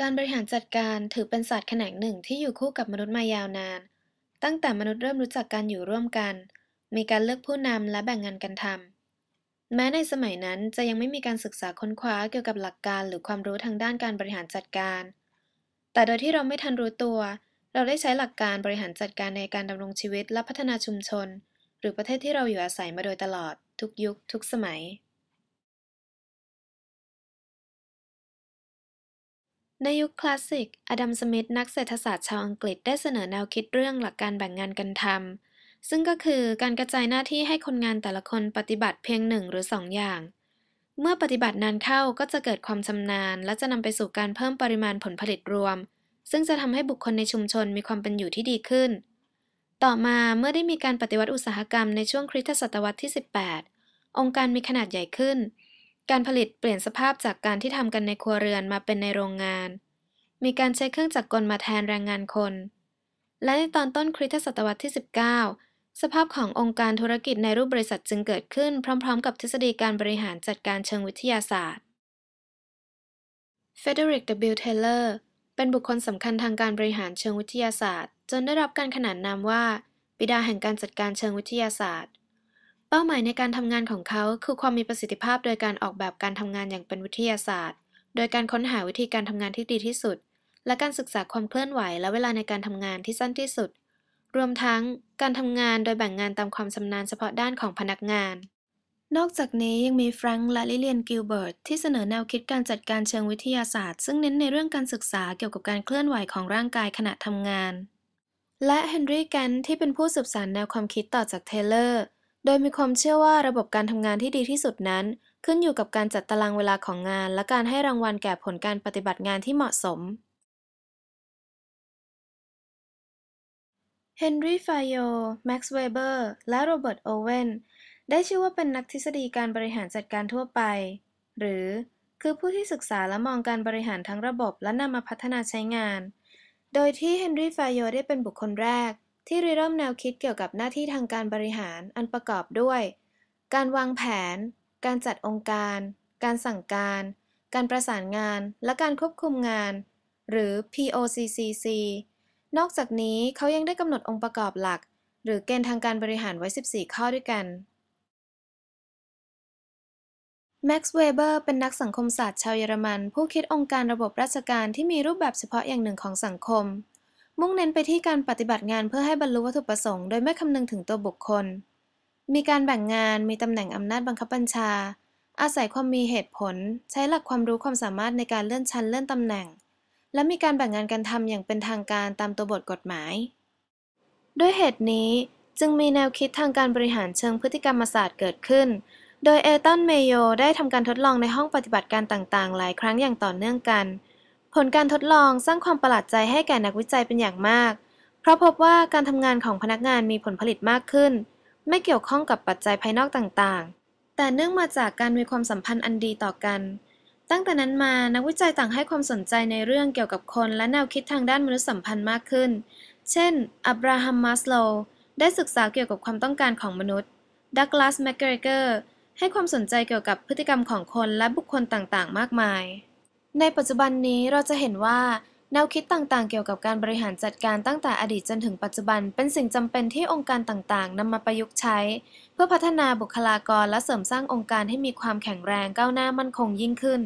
การบริหารจัดการถือเป็นศาสตร์แขนงหนึ่งที่อยู่คู่กับมนุษย์มายาวนาน ตั้งแต่มนุษย์เริ่มรู้จักการอยู่ร่วมกัน มีการเลือกผู้นำและแบ่งงานกันทำแม้ในสมัยนั้นจะยังไม่มีการศึกษาค้นคว้าเกี่ยวกับหลักการหรือความรู้ทางด้านการบริหารจัดการ แต่โดยที่เราไม่ทันรู้ตัว เราได้ใช้หลักการบริหารจัดการในการดำรงชีวิตและพัฒนาชุมชน หรือประเทศที่เราอยู่อาศัยมาโดยตลอด ทุกยุค ทุกสมัย ในยุคคลาสสิก อดัม สมิธ นักเศรษฐศาสตร์ชาวอังกฤษได้เสนอแนวคิดเรื่องหลักการแบ่งงานกันทำ ซึ่งก็คือการกระจายหน้าที่ให้คนงานแต่ละคนปฏิบัติเพียงหนึ่งหรือสองอย่าง เมื่อปฏิบัตินานเข้าก็จะเกิดความชำนาญ และจะนำไปสู่การเพิ่มปริมาณผลผลิตรวม ซึ่งจะทำให้บุคคลในชุมชนมีความเป็นอยู่ที่ดีขึ้น ต่อมาเมื่อได้มีการปฏิวัติอุตสาหกรรมในช่วงคริสตศตวรรษที่ 18 องค์การมีขนาดใหญ่ขึ้นการผลิตเปลี่ยนสภาพจากการที่ทำกันในครัวเรือนมาเป็นในโรงงาน มีการใช้เครื่องจักรกลมาแทนแรงงานคน และในตอนต้นคริสตศตวรรษที่ 19 สภาพขององค์การธุรกิจในรูปบริษัทจึงเกิดขึ้นพร้อมๆ กับทฤษฎีการบริหารจัดการเชิงวิทยาศาสตร์เฟเดริก W. เทเลอร์เป็นบุคคลสำคัญทางการบริหารเชิงวิทยาศาสตร์ จนได้รับการขนานนามว่า บิดาแห่งการจัดการเชิงวิทยาศาสตร์ เป้าหมายในการทำงานของเขาคือความมีประสิทธิภาพโดยการออกแบบการทำงานอย่างเป็นวิทยาศาสตร์ โดยการค้นหาวิธีการทำงานที่ดีที่สุด และการศึกษาความเคลื่อนไหวและเวลาในการทำงานที่สั้นที่สุด รวมทั้งการทำงานโดยแบ่งงานตามความชำนาญเฉพาะด้านของพนักงาน นอกจากนี้ยังมีแฟรงค์และลิเลียนกิลเบิร์ตที่เสนอแนวคิดการจัดการเชิงวิทยาศาสตร์ ซึ่งเน้นในเรื่องการศึกษาเกี่ยวกับการเคลื่อนไหวของร่างกายขณะทำงาน และเฮนรี่แกนที่เป็นผู้สืบสานแนวความคิดต่อจากเทเลอร์ โดยมีความเชื่อว่าระบบการทำงานที่ดีที่สุดนั้น ขึ้นอยู่กับการจัดตารางเวลาของงาน และการให้รางวัลแก่ผลการปฏิบัติงานที่เหมาะสมเฮนรี่ฟายโยแม็กซ์เวเบอร์ และโรเบิร์ตโอเวนได้ชื่อว่าเป็นนักทฤษฎีการบริหารจัดการทั่วไป หรือคือผู้ที่ศึกษาและมองการบริหารทั้งระบบและนำมาพัฒนาใช้งาน โดยที่เฮนรี่ฟายโยได้เป็นบุคคลแรก ที่ริเริ่มแนวคิดเกี่ยวกับหน้าที่ทางการบริหารอันประกอบด้วย การวางแผน การจัดองค์การ การสั่งการ การประสานงาน และการควบคุมงาน หรือ POCCC นอกจากนี้เขายังได้กำหนดองค์ประกอบหลัก หรือเกณฑ์ทางการบริหารไว้ 14 ข้อด้วยกันแม็กซ์เวเบอร์เป็นนักสังคมศาสตร์ชาวเยอรมัน ผู้คิดองค์การระบบราชการที่มีรูปแบบเฉพาะอย่างหนึ่งของสังคม มุ่งเน้นไปที่การปฏิบัติงานเพื่อให้บรรลุวัตถุประสงค์โดยไม่คำนึงถึงตัวบุคคล มีการแบ่งงาน มีตำแหน่งอำนาจบังคับบัญชา อาศัยความมีเหตุผล ใช้หลักความรู้ความสามารถในการเลื่อนชั้นเลื่อนตำแหน่ง และมีการแบ่งงานกันทำอย่างเป็นทางการตามตัวบทกฎหมาย ด้วยเหตุนี้จึงมีแนวคิดทางการบริหารเชิงพฤติกรรมศาสตร์เกิดขึ้น โดยเอตัน เมโย ได้ทำการทดลองในห้องปฏิบัติการต่างๆ หลายครั้งอย่างต่อเนื่องกัน ผลการทดลองสร้างความประหลาดใจให้แก่นักวิจัยเป็นอย่างมาก เพราะพบว่าการทำงานของพนักงานมีผลผลิตมากขึ้น ไม่เกี่ยวข้องกับปัจจัยภายนอกต่างๆ แต่เนื่องมาจากการมีความสัมพันธ์อันดีต่อกัน ตั้งแต่นั้นมานักวิจัยต่างให้ความสนใจในเรื่องเกี่ยวกับคนและแนวคิดทางด้านมนุษยสัมพันธ์มากขึ้น เช่น อับราฮัมมาสโล ได้ศึกษาเกี่ยวกับความต้องการของมนุษย์ ดักลาส แมคเกรเกอร์ ให้ความสนใจเกี่ยวกับพฤติกรรมของคนและบุคคลต่างๆ มากมาย ในปัจจุบันนี้เราจะเห็นว่า แนวคิดต่างๆ เกี่ยวกับการบริหารจัดการตั้งแต่อดีตจนถึงปัจจุบัน เป็นสิ่งจำเป็นที่องค์การต่างๆนำมาประยุกต์ใช้ เพื่อพัฒนาบุคลากรและเสริมสร้างองค์การให้มีความแข็งแรงก้าวหน้ามั่นคงยิ่งขึ้น